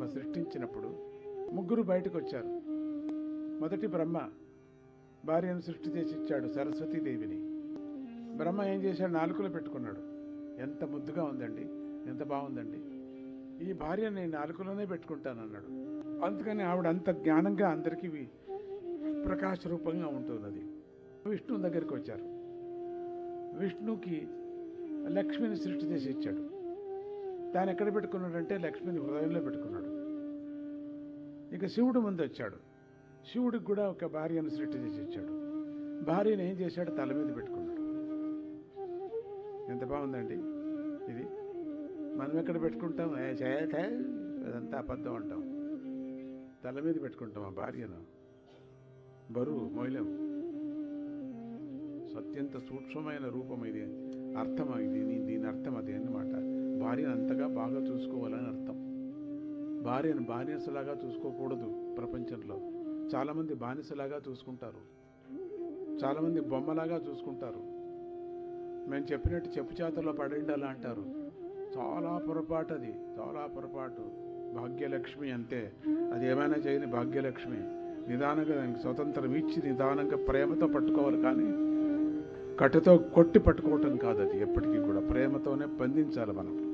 బ్రహ్మ సృష్టించినప్పుడు ముగ్గురు బయటకు వచ్చారు. మొదటి బ్రహ్మ భార్యను సృష్టి చేసి ఇచ్చాడు సరస్వతీదేవిని బ్రహ్మ ఏం చేశాడు? నాలుకలో పెట్టుకున్నాడు. ఎంత ముద్దుగా ఉందండి ఎంత బాగుందండి. ఈ భార్య నేను నాలుకలోనే పెట్టుకుంటాను అన్నాడు అందుకని ఆవిడ అంత జ్ఞానంగా అందరికీ ప్రకాశ రూపంగా ఉంటున్నది. విష్ణు దగ్గరికి వచ్చారు. విష్ణుకి లక్ష్మిని సృష్టి చేసి ఇచ్చాడు. దాన్ని ఎక్కడ పెట్టుకున్నాడంటే లక్ష్మిని హృదయంలో పెట్టుకున్నాడు. ఇక శివుడు ముందు వచ్చాడు. శివుడికి కూడా ఒక భార్యను సృష్టి చేసి ఇచ్చాడు. భార్యను ఏం చేశాడు? తల మీద పెట్టుకున్నాడు. ఎంత బాగుందండి ఇది. మనం ఎక్కడ పెట్టుకుంటాం? అదంతా అబద్ధం అంటాం. తల మీద పెట్టుకుంటాం ఆ భార్యను. బరువు మౌల్యం. అత్యంత సూక్ష్మమైన రూపం ఇది. అర్థం ఇది. దీని అర్థం అది అన్నమాట. భార్యను అంతగా బాగా చూసుకోవాలని అర్థం. భార్యను బానిసలాగా చూసుకోకూడదు ప్రపంచంలో. చాలామంది బానిసలాగా చూసుకుంటారు. చాలామంది బొమ్మలాగా చూసుకుంటారు. మేము చెప్పినట్టు చెప్పు చేతల్లో పడండి అలా అంటారు. చాలా పొరపాటు అది. చాలా పొరపాటు. భాగ్యలక్ష్మి అంతే. అది ఏమైనా చేయని భాగ్యలక్ష్మి. నిదానంగా దానికి స్వతంత్రం ఇచ్చి నిదానంగా ప్రేమతో పట్టుకోవాలి కానీ కట్టుతో కొట్టి పట్టుకోవటం కాదు అది ఎప్పటికీ కూడా. ప్రేమతోనే బంధించాలి మనం.